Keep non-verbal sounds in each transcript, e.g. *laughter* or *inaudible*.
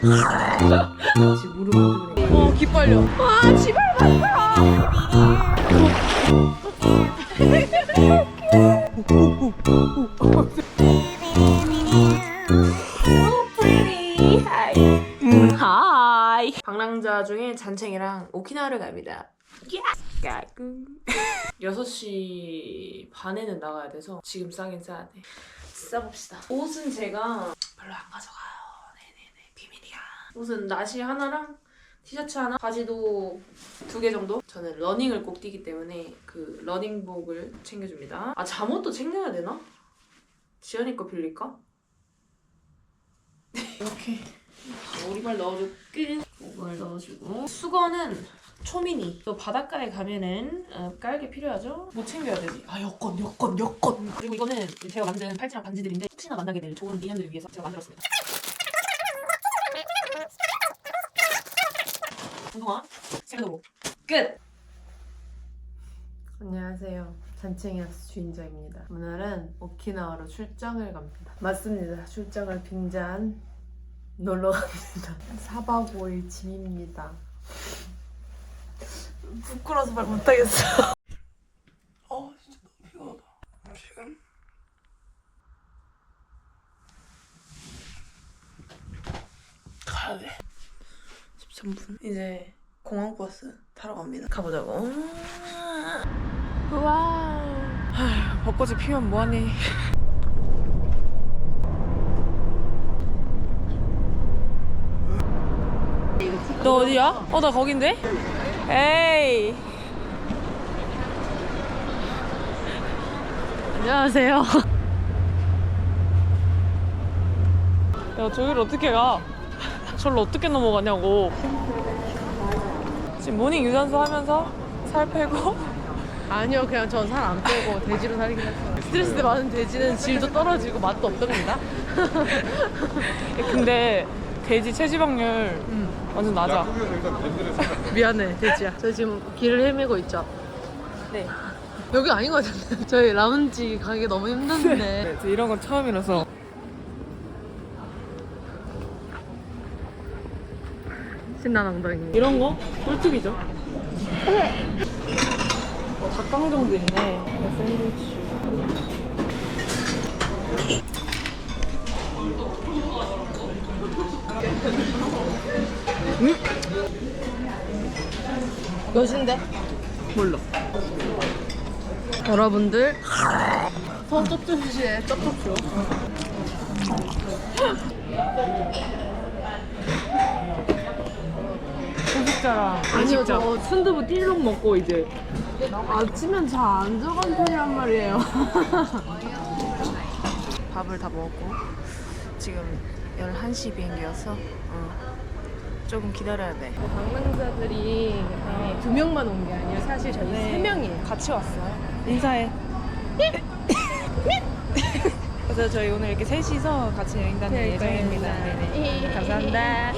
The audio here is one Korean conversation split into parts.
지금 무릎 안 뜨네. 어 기빨려. 아 지발 하이. 방랑자 중에 잔챙이랑 오키나와를 갑니다. 까꿍. 6시 반에는 나가야 돼서 지금 싸긴 싸야 돼. 싸봅시다. 옷은 제가 별로 안 가져가요. 옷은 나시 하나랑 티셔츠 하나, 바지도 두 개 정도? 저는 러닝을 꼭 뛰기 때문에 그 러닝복을 챙겨줍니다. 아, 잠옷도 챙겨야 되나? 지연이 거 빌릴까? 이렇게 오리발 넣어주고 오리발 넣어주고. 수건은 초미니. 또 바닷가에 가면은 어, 깔게 필요하죠? 뭐 챙겨야 되지? 아 여권 여권 여권. 그리고 이거는 제가 만든 팔찌랑 반지들인데 혹시나 만나게 될 좋은 인연들을 위해서 제가 만들었습니다 운동화 셀러로 끝 안녕하세요 잔챙이학스 주인자입니다 오늘은 오키나와로 출장을 갑니다 맞습니다 출장을 빙자한 놀러 갑니다. *laughs* 4박 5일 짐입니다. 부끄러워서 말 못하겠어. 어, 진짜 너무 피곤하다. 지금 가야 돼. 13분. 이제 공항 버스 타러 갑니다. 가보자고. 우와. 아휴, 벚꽃이 피면 뭐하니. 너 어디야? 어, 나 거긴데? 에이. 안녕하세요. 야, 저기를 어떻게 가? 저를 어떻게 넘어가냐고. 지금 모닝 유산소 하면서 살 빼고 아니요 그냥 전 살 안 빼고 돼지로 살긴 했어요. 스트레스 많은 돼지는 질도 떨어지고 맛도 없답니다. *laughs* 근데 돼지 체지방률 음. 완전 낮아. *laughs* 미안해 돼지야. 저 지금 길을 헤매고 있죠. 네. 여기 아닌 것 같은데 저희 라운지 가기 너무 힘든데. *laughs* 네, 저 이런 건 처음이라서. 신난 엉덩이. 이런 거 꿀팁이죠. 어, 닭강정도 있네. 샌드위치. 몇인데? 몰라. 여러분들 손 쩝쩝시에 쩝쩝쇼. 소 식자랑 아니요, 저- 순두부 띠룩 먹고 이제 아침엔 잘 안 들어간 편이란 말이에요. *laughs* 밥을 다 먹었고 지금 11시 비행기여서 어, 조금 기다려야 돼. 방랑자들이 어, 두 명만 온 게 아니라 사실 저희 네. 세 명이에요. 같이 왔어요. 인사해. 그래서 저희 오늘 이렇게 셋이서 같이 여행 다닐 네, 예정입니다. 네. 네네. 감사합니다.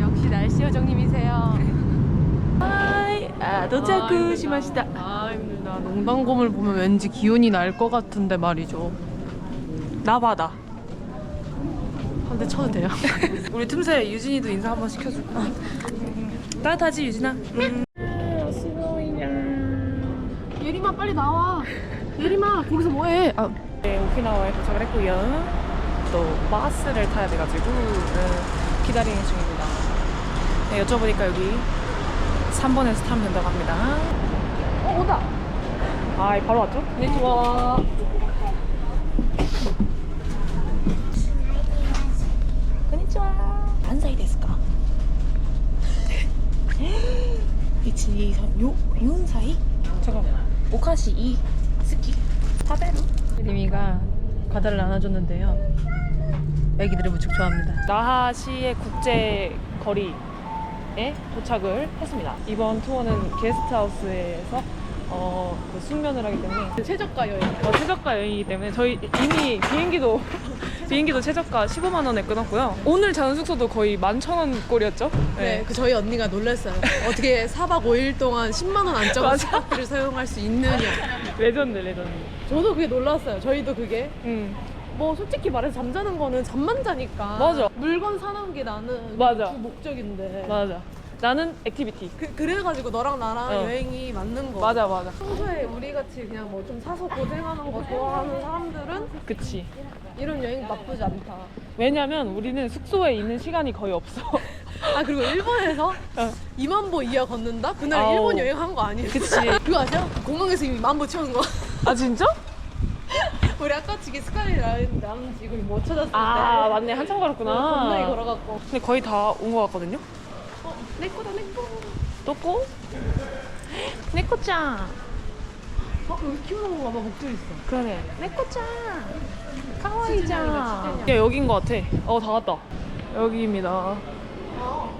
역시 날씨 요정님이세요. 하이, 아, 도착구 시마시다. 아 힘들다. 농담곰을 보면 왠지 기운이 날 것 같은데 말이죠. 나바다. 한 대 쳐도 돼요? *laughs* 우리 틈새 유진이도 인사 한번 시켜줄까? *laughs* 따뜻하지 유진아? 음. 예림아 빨리 나와. 예림아 거기서 뭐해? 아, 네, 오키나와에 도착을 했고요. 또 버스를 타야 돼가지고 네, 기다리는 중입니다. 네, 여쭤보니까 여기 3번에서 타면 된다고 합니다. 어 오다. 아, 바로 왔죠? 네 좋아. 윤사이? *laughs* 잠깐만. 오카시 이 스키 타베루? 예림이가 과자를 나눠줬는데요. 애기들을 무척 좋아합니다. 나하시의 국제 거리 에 도착을 했습니다. 이번 투어는 게스트하우스에서 어, 그 숙면을 하기 때문에 최저가 여행. 어, 최저가 여행이기 때문에 저희 이미 비행기도 *laughs* 비행기도 최저가 15만 원에 끊었고요. 오늘 자는 숙소도 거의 11,000원 꼴이었죠? 네, 그 저희 언니가 놀랐어요. 어떻게 4박 5일 동안 10만 원 맞아. 스카프를 사용할 수 있느냐. 레전드 레전드. 저도 그게 놀랐어요. 저희도 그게 응. 뭐 솔직히 말해서 잠자는 거는 잠만 자니까. 맞아. 물건 사는 게 나는 맞아. 주 목적인데. 맞아. 나는 액티비티. 그, 그래가지고 너랑 나랑 어. 여행이 맞는 거. 맞아 맞아. 평소에 우리 같이 그냥 뭐 좀 사서 고생하는 거 좋아하는 사람들은 그치. 이런 여행 나쁘지 않다. 왜냐면 우리는 숙소에 있는 시간이 거의 없어. 아 그리고 일본에서 *laughs* 어. 2만 보 이하 걷는다? 그날 아우. 일본 여행 한 거 아니에요? 그치. *laughs* 그거 아세요? 공항에서 이미 2만 보 채우는 거. 아 진짜? 우리 아까 지금 스카이 라인 남 지금 못 찾았을 때. 아 맞네 한참 걸었구나. 겁나게 걸어갔고. 근데 거의 다 온 것 같거든요. 어, 내 거다 내 거. 또꼬? *gasps* 내꼬짱. 어 여기 키우는 건가 봐 목줄 있어. 그러네. 내꼬짱. 카와이짱. 야 여긴 것 같아. 어 다 왔다. 여기입니다. 어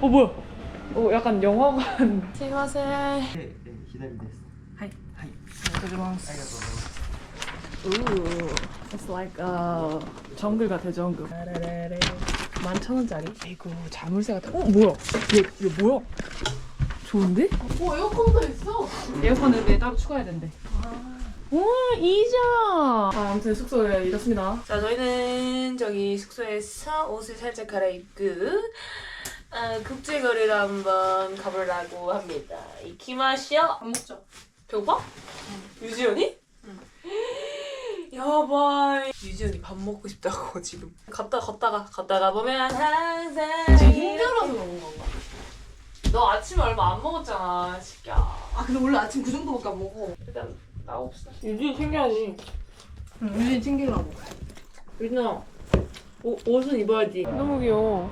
뭐야? 어 약간 영화관. *laughs* 스미마셍. でで左です。はい。はい。 고생하셨습니다. ありがとうございます。 Ooh, it's like uh, 정글 같아 정글. 만천 원짜리. 이거 자물쇠 같아. 어 뭐야? 얘, 얘 뭐야? 좋은데? 오 에어컨도 있어. 에어컨을 내 따로 추가해야 된대. 와 이자. 아, 아무튼 숙소에 이렇습니다. 자, 저희는 저기 숙소에서 옷을 살짝 갈아입고 아, 국제거리를 한번 가보려고 합니다. 이키마시오. 밥 먹자. 배고파? 유지연이? 응. *laughs* 여봐. 유지연이 밥 먹고 싶다고 *laughs* 지금. 갔다 갔다가 갔다가 보면 항상 힘들어서 그런 건가? 너 아침에 얼마 안 먹었잖아, 새끼야. 아 근데 원래 아침 그 정도밖에 안 먹어. 일단 나옵시다. 유진 챙겨야지. 응, 유진 챙기려고. 유진아. 옷, 옷은 입어야지. 너무 귀여워.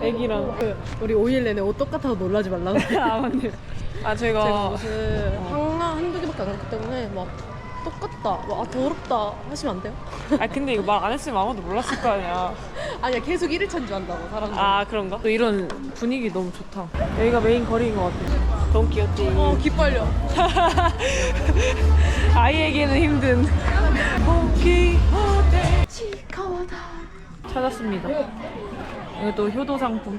애기랑. 그, 우리 5일 내내 옷 똑같아서 놀라지 말라고. *laughs* 아 맞네. 아 제가 제가 옷을 하나 한두 개밖에 안 갔기 때문에 막 똑같다, 막 아, 더럽다 하시면 안 돼요? 아 근데 이거 말 안 했으면 아무도 몰랐을 거 아니야. *laughs* 아니야 계속 1일차인 줄 안다고 사람들. 아 그런가? 또 이런 분위기 너무 좋다. 여기가 메인 거리인 것 같아. 너무 귀엽지. 어 기빨려. *laughs* 아이에게는 힘든. 찾았습니다. 이거 또 효도 상품.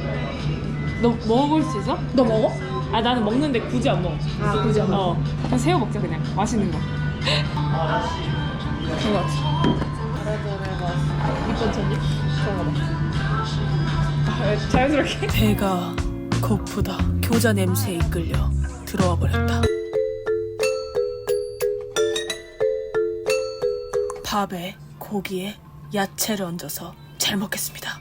너 먹을 수 있어? 너 먹어? 아, 나는 먹는데 굳이 안 먹어. 아 그지 않아. 어, 그냥 새우 먹자 그냥. 맛있는 거. 그런 거 같아. 이건 전이? 아, 자연스럽게. *laughs* 배가 고프다. 교자 냄새에 이끌려 들어와 버렸다. 밥에 고기에 야채를 얹어서 잘 먹겠습니다.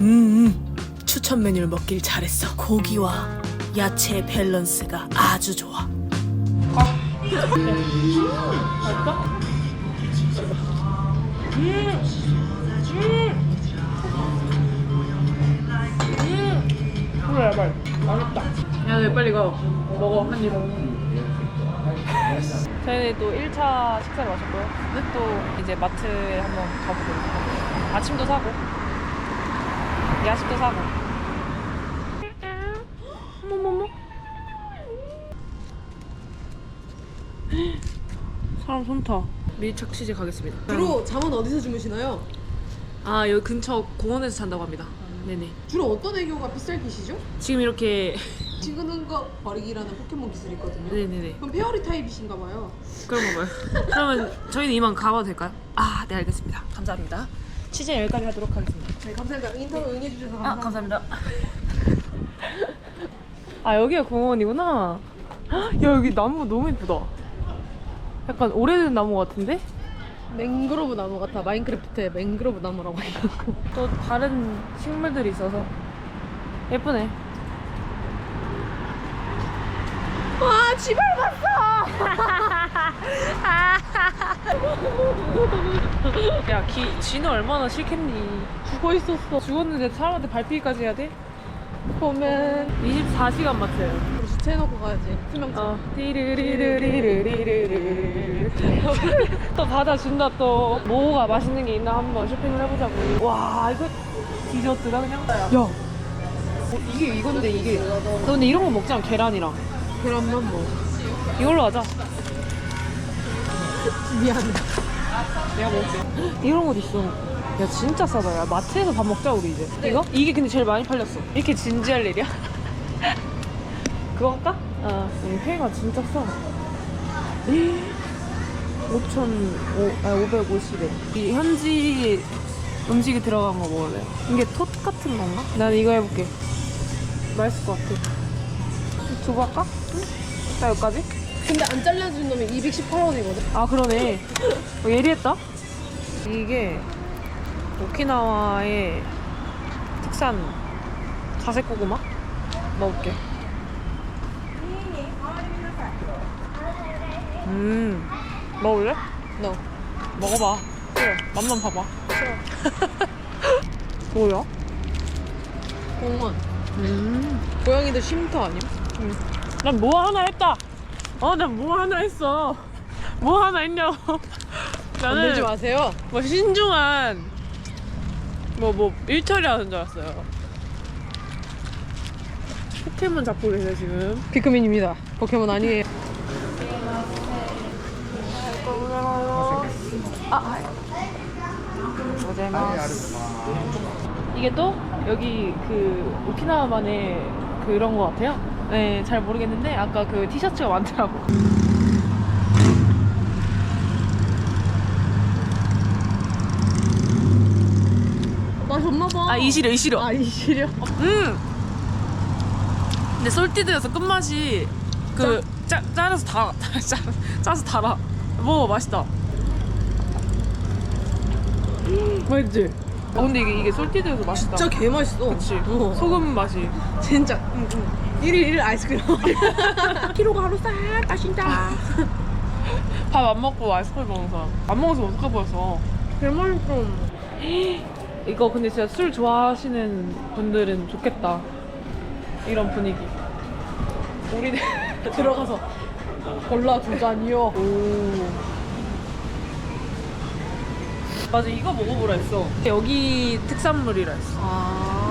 음, 음, 추천 메뉴를 먹길 잘했어. 고기와 야채의 밸런스가 아주 좋아. 음! 음! 그래, 빨리. 맛있다. 야, 너 빨리 가. 먹어, 한 입. 저희는 또 1차 식사를 마셨고요. 또 이제 마트에 한번 가보도록 하겠습니다. 아침도 사고, 야식도 사고. 어머머머. 사람 손타. 밀착 취재 가겠습니다. 주로 잠은 어디서 주무시나요? 아 여기 근처 공원에서 잔다고 합니다. 네네. 주로 어떤 애교가 필살기시죠? 지금 이렇게 *laughs* 지그는 거 버리기라는 포켓몬 기술이 있거든요. 네네네. 그럼 페어리 타입이신가 봐요. 그런가 봐요. 그러면 저희는 이만 가봐도 될까요? 아, 네 알겠습니다. 감사합니다. 취재 여기까지 하도록 하겠습니다. 네, 감사합니다. 인터뷰 응해주셔서 아, 감사합니다. 감사합니다. *laughs* 아, 여기가 공원이구나. 헉, 야, 여기 나무 너무 예쁘다. 약간 오래된 나무 같은데? 맹그로브 나무 같아. 마인크래프트의 맹그로브 나무라고 해놓고. *laughs* 또 다른 식물들이 있어서 예쁘네. 와, 집을 봤어! *laughs* 야, 기, 쥐는 얼마나 싫겠니? 죽어 있었어. 죽었는데 사람한테 발피기까지 해야 돼? 보면 24시간 맞춰요. 주차해놓고 가야지. 투명차. 어. 띠르리르리르리르. 또 받아준다 또. 뭐가 맛있는 게 있나 한번 쇼핑을 해보자고. 와 이거 디저트가 그냥. 야. 어, 이게 이건데 이게. 너 근데 이런 거 먹잖아 계란이랑. 계란만 뭐. 이걸로 하자. 미안해. 내가 먹을게. 이런 것도 있어. 야 진짜 싸다. 야 마트에서 밥 먹자 우리 이제. 이거? 이게 근데 제일 많이 팔렸어. 이렇게 진지할 일이야? *laughs* 그거 할까? 어. 이 회가 진짜 싸. *gasps* 5천, 아 550엔. 이 현지 음식이 들어간 거 먹을래. 이게 톳 같은 건가? 난 이거 해볼게. 맛있을 것 같아. 두부 할까? 응? 나 여기까지? 근데 안 잘라준 놈이 218원이거든. 아 그러네 어, 예리했다 이게 오키나와의 특산 자색 고구마 먹을게 음 먹을래? 너. 먹어봐 그래 맛만 봐봐 *laughs* 뭐야? 공원. 음. 고양이들 쉼터 아님? 난 뭐 하나 했다 어난뭐 하나 했어 뭐 하나 했냐고 나는 건들지 마세요. 뭐 신중한 뭐 뭐 일처리 하는 줄 알았어요. 포켓몬 잡고 계세요 지금. 피크민입니다. 포켓몬 아니에요. 이게 또 여기 그 오키나와만의 그런 것 같아요. 네, 잘 모르겠는데 아까 그 티셔츠가 많더라고. 맛없나봐. 아 이 시려 이 시려. 아, 이 시려? 음. 근데 솔티드여서 끝맛이 그 짜, 짜려서 다 *laughs* 짜, 짜서 달아. 먹어 맛있다. 음, 맛있지? 어, 근데 이게 이게 솔티드여서 맛있다. 진짜 개 맛있어. 그치. 어. 소금 맛이. 진짜. 응, 응. 1일 1일 아이스크림. *laughs* 키로가 하루 싹 따신다. 밥 안 먹고 아이스크림 먹는 사람. 안 먹어서 어떡해 보였어. 개 맛있어. *gasps* 이거 근데 진짜 술 좋아하시는 분들은 좋겠다. 이런 분위기. 우리는 *laughs* 들어가서 골라 두 잔이요. 오. 맞아 이거 먹어보라 했어. 여기 특산물이라 했어. 아.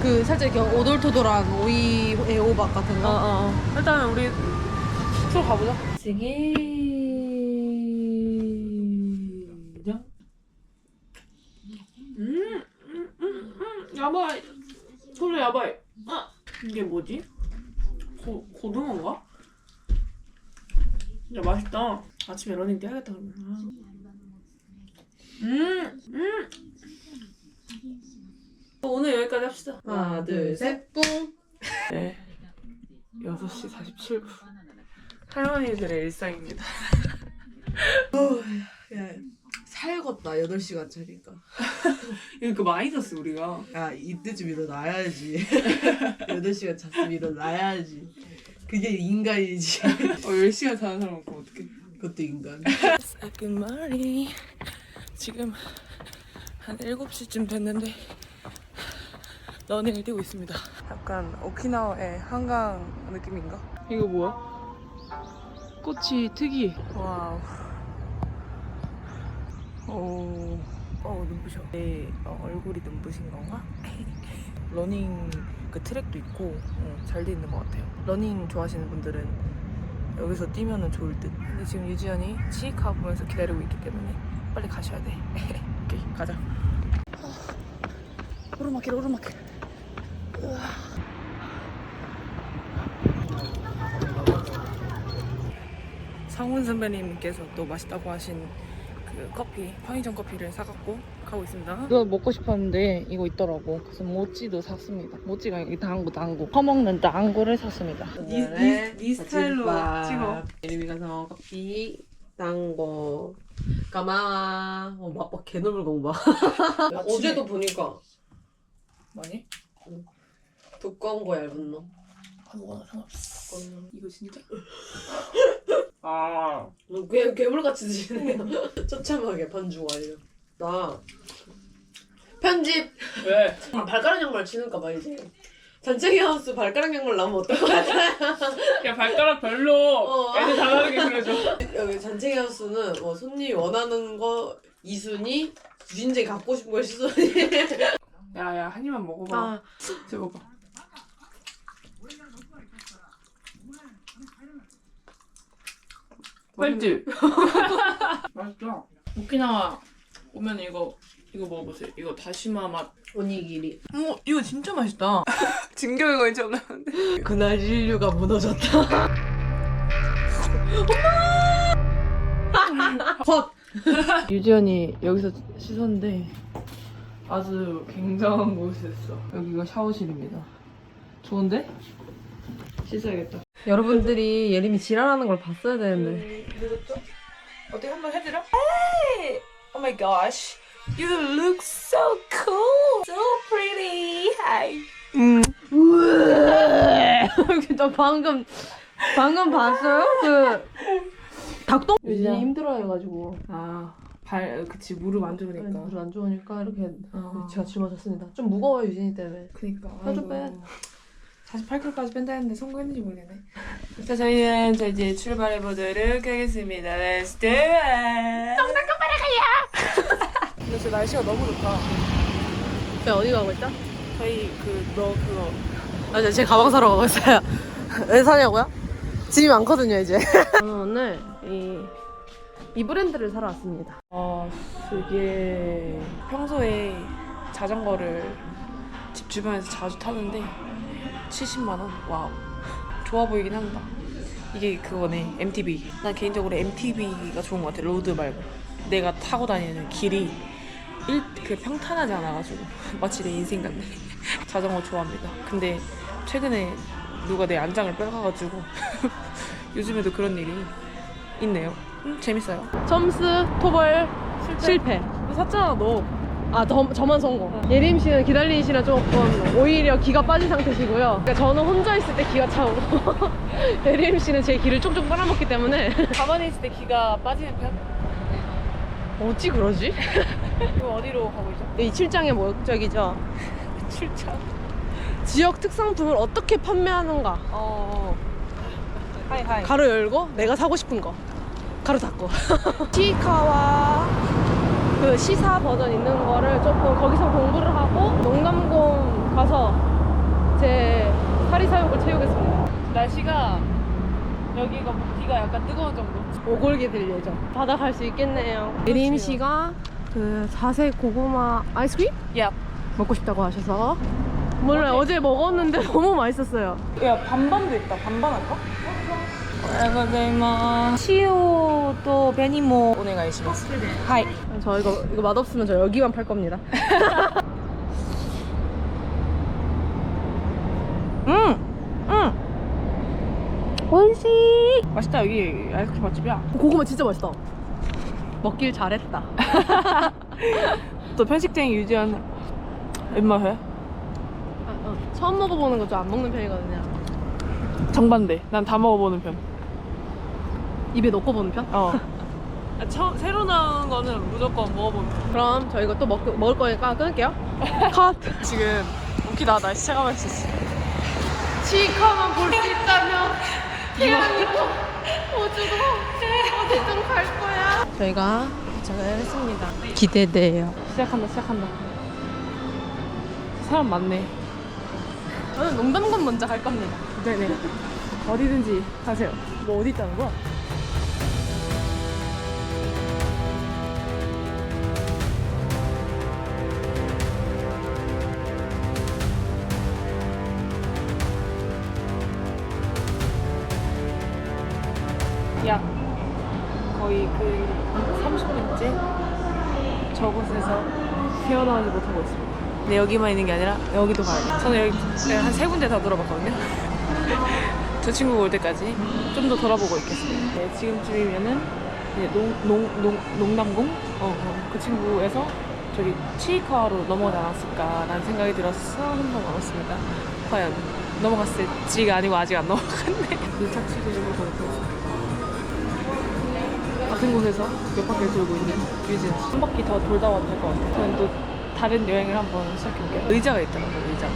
그 살짝 이렇게 오돌토돌한 오이 애호박 같은 어, 거. 어, 어. 일단 우리 숙소 가보자. 시기. 음, 음, 음, 음, 야바이. 소리 야바이. 아, 이게 뭐지? 고, 고등어인가? 야, 맛있다. 아침에 러닝 뛰어야겠다, 그러면. 음, 음. 오늘 여기까지 합시다. 하나, 둘, 셋, 뿡. 네. 6시 47분. 할머니들의 일상입니다. *laughs* 야, 살겄다, 8시간짜리니까. 그러니까 *laughs* 많이 잤어, 우리가. 야, 이때쯤 일어나야지. *laughs* 8시간 잤으면 일어나야지. 그게 인간이지. 어, 10시간 자는 사람 없고 어떡해. 그것도 인간. 끝말이 지금 한 7시쯤 됐는데 러닝을 뛰고 있습니다. 약간 오키나와의 한강 느낌인가? 이거 뭐야? 꽃이 특이. 와우. 오. 어 눈부셔. 내 어, 얼굴이 눈부신 건가? *laughs* 러닝 그 트랙도 있고 어, 잘돼 있는 것 같아요. 러닝 좋아하시는 분들은 여기서 뛰면은 좋을 듯. 근데 지금 유지연이 치익하 보면서 기다리고 있기 때문에 빨리 가셔야 돼. *laughs* 오케이 가자. 오르막길 오르막길. 성훈 선배님께서 또 맛있다고 하신 그 커피, 편의점 커피를 사갖고 가고 있습니다. 이거 먹고 싶었는데 이거 있더라고. 그래서 모찌도 샀습니다. 모찌가 이 당구 당구. 퍼먹는 당구를 샀습니다. 니, 니, 니 스타일로 찍어. 이름이 가서 커피, 땅고, 까마와. 어, 맛봐, 개놈을 공부. *laughs* 어제도 보니까 뭐니? 두꺼운 거 얇은 거. 아무거나 상관없어. 이거 진짜? *laughs* 아 괴, 괴물같이 드시네요. *laughs* 처참하게 반죽 완료. 나 편집 왜? 아, 발가락 양말 신을까 봐 이제. 잔챙이 하우스 발가락 양말 나면 어떨 것 같아? 야 발가락 별로 어. 애들 잘하는 게 그래줘 여기 잔챙이 하우스는 뭐 손님이 원하는 거 2순위, 유진재 갖고 싶은 거 10순위. 야 야 한 입만 먹어봐 아, 먹어 맛있지? *laughs* 맛있어 오키나와 오면 이거 이거 먹어보세요 이거 다시마 맛 오니기리. 어, 이거 진짜 맛있다 *laughs* 진격의 거인 처음 나는데 그날 인류가 무너졌다. 헛! *laughs* 유지연이 여기서 씻었는데 아주 굉장한 곳이었어 여기가 샤워실입니다 좋은데? 씻어야겠다 여러분들이 예림이 지랄하는 걸 봤어야 되는데 어떻게 한번 해드려? Hey! Oh my gosh You look so cool So pretty Hi *laughs* 저 방금 방금 봤어요? 그 닭똥 유진이 힘들어해가지고 아, 발, 그치, 무릎 안 좋으니까. 물안 좋으니까 이렇게 어. 제가 짊어졌습니다 좀 무거워요 유진이 때문에 그니까. 살좀 빼. 48kg까지 뺀다 했는데 성공했는지 모르겠네. 자, 저희는 자, 이제 출발해보도록 하겠습니다. Let's do it! 정답 빨리 가야! 근데 날씨가 너무 좋다. 저 어디 가고 있죠? 저희 그, 너 그거. 아, 제 가방 사러 가고 있어요 *laughs* 왜 사냐고요? 짐이 많거든요 이제 *laughs* 저는 오늘 이, 이 브랜드를 사러 왔습니다 어, 이게 평소에 자전거를 집 주변에서 자주 타는데 70만원? 와우. 좋아 보이긴 한다. 이게 그거네, MTB. 난 개인적으로 MTB가 좋은 것 같아, 로드 말고. 내가 타고 다니는 길이 일, 그 평탄하지 않아가지고. *laughs* 마치 내 인생 같네. *laughs* 자전거 좋아합니다. 근데 최근에 누가 내 안장을 빼가가지고 *laughs* 요즘에도 그런 일이 있네요. 음, 재밌어요. 점스 토벌 실패, 너 샀잖아, 너. 아 저, 저만 성공 예림 씨는 기다리시나 조금 오히려 기가 빠진 상태시고요 그러니까 저는 혼자 있을 때 기가 차고 *laughs* 예림 씨는 제 기를 쪽쪽 빨아먹기 때문에 가만히 있을 때 기가 빠지는 편? 어찌 그러지? *laughs* 그럼 어디로 가고 있죠? 이 출장의 목적이죠 *laughs* 출장. 지역 특산품을 어떻게 판매하는가 어. 하이 하이. 가로 열고 내가 사고 싶은 거 가로 닫고 시카와 그 시사 버전 있는 거를 조금 거기서 공부를 하고 농담공 가서 제 사리사욕을 채우겠습니다. 날씨가 여기가 비가 약간 뜨거운 정도. 오골게 될 예정. 바다 갈 수 있겠네요. 예림 씨가 그 자색 고구마 아이스크림 야, 먹고 싶다고 하셔서. 몰라요. 어제 먹었는데 *laughs* 너무 맛있었어요. 야 반반도 있다. 반반 할까? 오래가자이마. 시오도 베니모 오네가이시마스. 하이. 저 이거 이거 맛없으면 저 여기만 팔 겁니다 응, 응. 원시. 맛있다 여기 아이스크림 맛집이야. 고구마 진짜 맛있다 먹길 잘했다 *laughs* 또 편식쟁이 유지한 입맛에 아, 어. 처음 먹어보는 거 좀 안 먹는 편이거든요. 정반대. 난 다 먹어보는 편. 입에 넣고 보는 편? 어. *laughs* 처음 새로 나온 거는 무조건 먹어보는 편. 그럼 저 이거 또 먹, 먹을 거니까 끊을게요. *laughs* 컷! 지금 웃기다 날씨 체감할 수 있어. 치카만 볼 수 있다면 태양이고 호주도 어디든 갈 거야. 저희가 도착을 했습니다. 기대돼요. 시작한다 시작한다. 사람 많네. 저는 농담건 먼저 갈 겁니다. 네네. 어디든지 가세요. 뭐 어디 있다는 거야? 근데 여기만 있는 게 아니라 여기도 가야 돼. 저는 여기 한 세 군데 다 돌아봤거든요. *laughs* 저 친구가 올 때까지 좀 더 돌아보고 있겠습니다. 네, 지금쯤이면은 이제 농, 농, 농, 농담공? 어, 어, 그 친구에서 저기 치이카와로 넘어가지 않았을까 라는 생각이 들어서 한번 와봤습니다. 과연 넘어갔을지가 아니고 아직 안 넘어갔네. *laughs* 그 착취도 좀 보고. 같은 곳에서 몇 바퀴를 돌고 있는 유진 한 바퀴 더 돌다 될것 같아요 저는 또 다른 여행을 한번 시작해볼게요. 의자가 있더라고요 의자.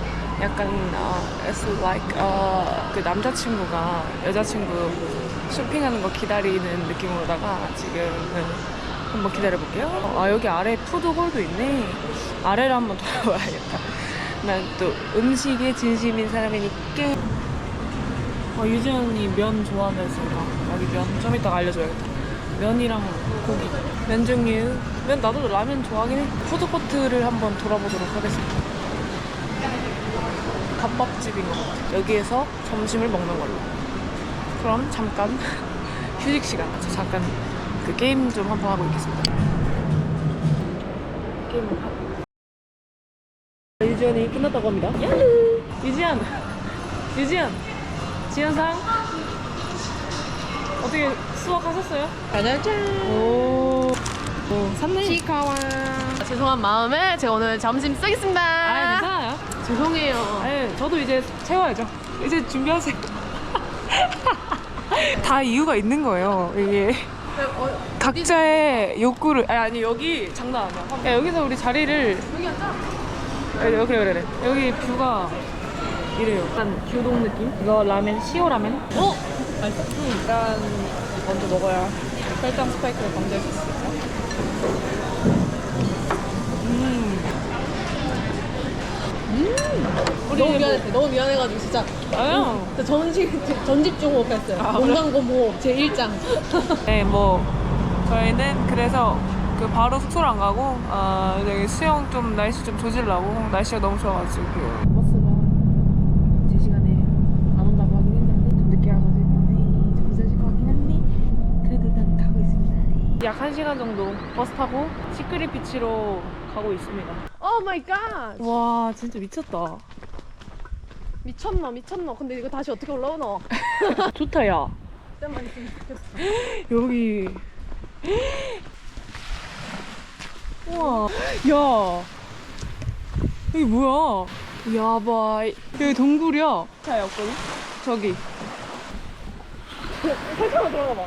약간 어, it's like 어, 그 남자친구가 여자친구 쇼핑하는 거 기다리는 느낌으로다가 지금은 한번 기다려볼게요. 아 여기 아래 푸드홀도 있네. 아래를 한번 *laughs* 돌아봐야겠다. 난 또 음식에 진심인 사람이니까. 어, 유진 언니 면 좋아하는 했으니까 여기 면 좀 이따가 알려줘야겠다. 면이랑 고기 면 종류. 면 나도 라면 좋아하긴 해. 푸드코트를 한번 돌아보도록 하겠습니다. 밥밥집인 것 같아. 여기에서 점심을 먹는 걸로. 그럼 잠깐 *laughs* 휴식 시간. 저 잠깐 그 게임 좀 한번 하고 있겠습니다. 게임을 하고. 유지연이 끝났다고 합니다. 야루 유지연! *laughs* 유지연! 지연상 어떻게 수학하셨어요? 짜잔. 오, 오 샀네 치카와. 죄송한 마음에 제가 오늘 점심 쓰겠습니다. 아 괜찮아요 죄송해요. 아니 저도 이제 채워야죠 이제 준비하세요 *laughs* 다 이유가 있는 거예요 이게 각자의 욕구를 아니 아니 여기 장난 아니야 야, 여기서 우리 자리를 여기 앉아. 그래 그래 그래 여기 뷰가 이래요 약간 교동 느낌 이거 라멘 시오 라멘 어? 맛있어 일단 먼저 먹어야 혈당 스파이크를 방지할 수 있으니까 음 너무 미안해. 너무 미안해가지고 진짜. 아요 저 전집 전집중 호흡했어요. 아, 그래? 건강검 호흡 제 1장. *laughs* 네, 뭐 저희는 그래서 그 바로 숙소를 안 가고 어, 여기 수영 좀 날씨 좀 조질라고 날씨가 너무 좋아가지고 버스가 제 시간에 안 온다고 하긴 했는데 좀 늦게 와가지고 네, 좀 늦어질 것 같긴 한데 그래도 일단 가고 있습니다. 약 1시간 정도 버스 타고 시크릿 비치로 가고 있습니다. 오 마이 갓. 와 진짜 미쳤다. 미쳤나 미쳤나. 근데 이거 다시 어떻게 올라오노? *laughs* 좋다 야. 그때만 있으면 좋겠어. 여기 우와 야 여기 뭐야 야바 여기 동굴이야 차에 없거든 저기 설탕을 들어가 봐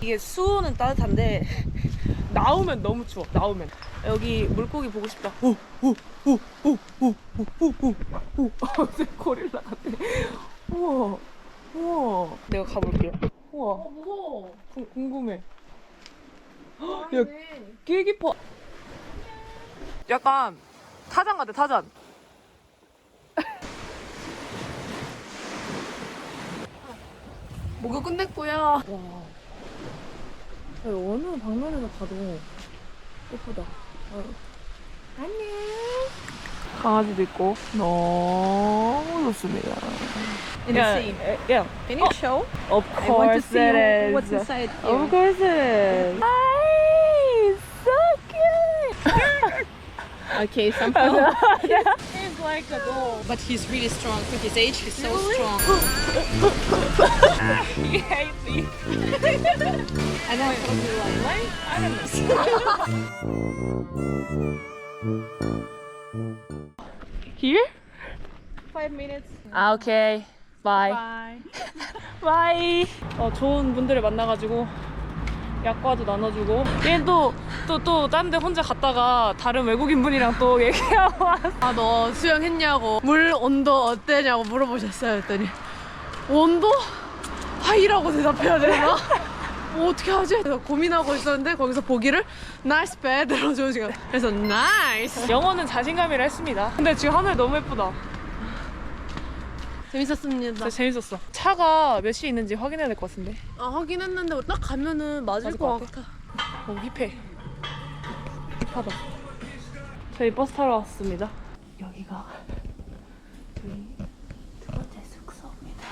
이게 수온은 따뜻한데 나오면 너무 추워. 나오면. 여기 물고기 보고 싶다. 오오오오오오오오오. 고릴라 같아. 우와 우와. 내가 가볼게요. 우와. 무서워. 궁- 궁금해. 야, 꽤 깊어 약간 타잔 같아 타잔. 목욕 끝냈고요. 와. 어느 방면에서 봐도 예쁘다. 안녕. 강아지도 있고 너무 좋습니다. In the sea. Yeah. Can you show? Of I want to course see it is. what's inside Of here. course it is. Hi, so cute. Okay, somehow. Like a doll. But he's really strong. For his age, he's so strong. He hates me. And I told you like, Like, I don't know. Here? five minutes. 아, 오케이. 바이. Bye. 바이. 어, 좋은 분들을 만나가지고 약과도 나눠주고 얘는 또또또 딴 데 혼자 갔다가 다른 외국인 분이랑 또 *laughs* 얘기하고 왔어. 아, 너 수영했냐고. 물 온도 어때냐고 물어보셨어요. 했더니, 온도? 하이라고 대답해야 되나? 뭐 어떻게 하지? 그래서 고민하고 있었는데 거기서 보기를 nice bed로 줘 지금. 그래서 nice. 영어는 자신감이라 했습니다. 근데 지금 하늘 너무 예쁘다. 재밌었습니다. 진짜 재밌었어. 차가 몇 시에 있는지 확인해야 될 것 같은데. 아 확인했는데 딱 가면은 맞을 맞을 것것 같아. 어, 힙해. 힙하다. 저희 버스 타러 왔습니다. 여기가 저희 두 번째 숙소입니다.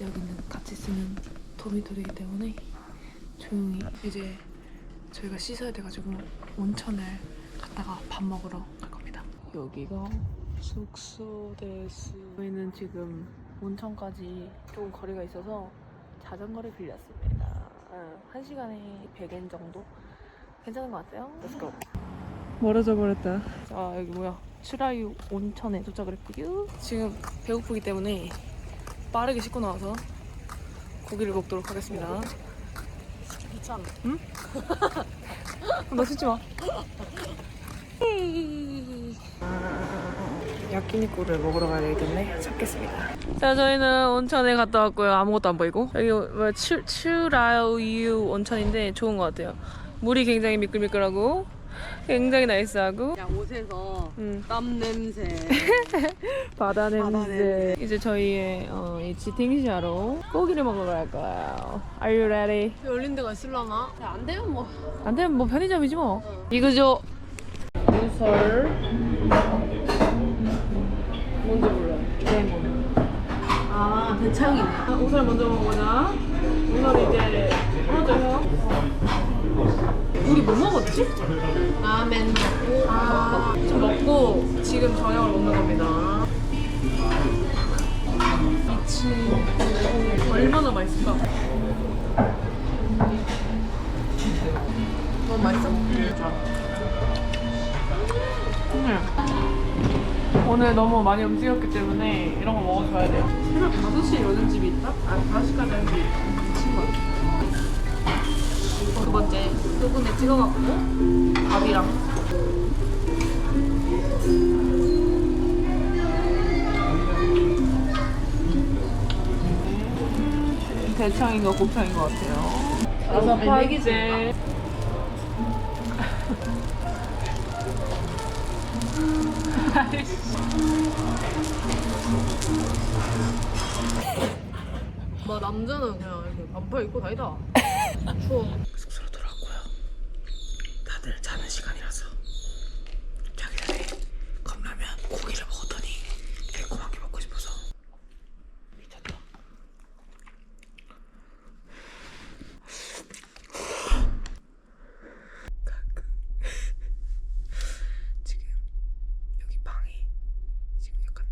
여기는 같이 쓰는 도미토리이기 때문에 조용히 이제 저희가 씻어야 돼가지고 온천을 갔다가 밥 먹으러 갈 겁니다. 여기가 숙소 데스. 저희는 지금 온천까지 조금 거리가 있어서 자전거를 빌렸습니다. 어, 한 시간에 100엔 정도? 괜찮은 것 같아요. Let's go. 멀어져 버렸다. 자 여기 뭐야 슈라유 온천에 도착을 했고요 지금 배고프기 때문에 빠르게 씻고 나와서 고기를 먹도록 하겠습니다 귀찮아. *laughs* 너 씻지 마 *laughs* 야끼니쿠를 먹으러 가야 되기 때문에 찾겠습니다 자 저희는 온천에 갔다 왔고요 아무것도 안 보이고 여기 뭐 츄, 츄라유 온천인데 좋은 것 같아요 물이 굉장히 미끌미끌하고 굉장히 나이스하고 야 옷에서 음. 땀 냄새. *laughs* 바다 냄새. 냄새. 이제 저희의 어, 이 지팅시아로 고기를 먹으러 갈 거예요. Are you ready? 열린 데가 있을라나? 야, 안 되면 뭐. 안 되면 뭐 편의점이지 뭐. 이거죠. 유설. 뭔지 몰라. 레몬. 아 대창이네. 우설 먼저 먹어보자. 우설 이제 풀어줘요. 우리 뭐 먹었지? 라멘 먹고. 아, 좀 먹고 지금 저녁을 먹는 겁니다. 미친. 얼마나 맛있을까? 너무 맛있어? 오늘 너무 많이 움직였기 때문에 이런 거 먹어줘야 돼요. 새벽 5시에 여는 집이 있다? 아, 5시까지 하는 집이 있다. 미친 거야. 두 번째, 소금에 찍어갖고 밥이랑 대창인가 곱창인 것 같아요. 파이 제. 뭐 남자는 그냥 이렇게 반팔 입고 다니다. 추워. 방이 지금 약간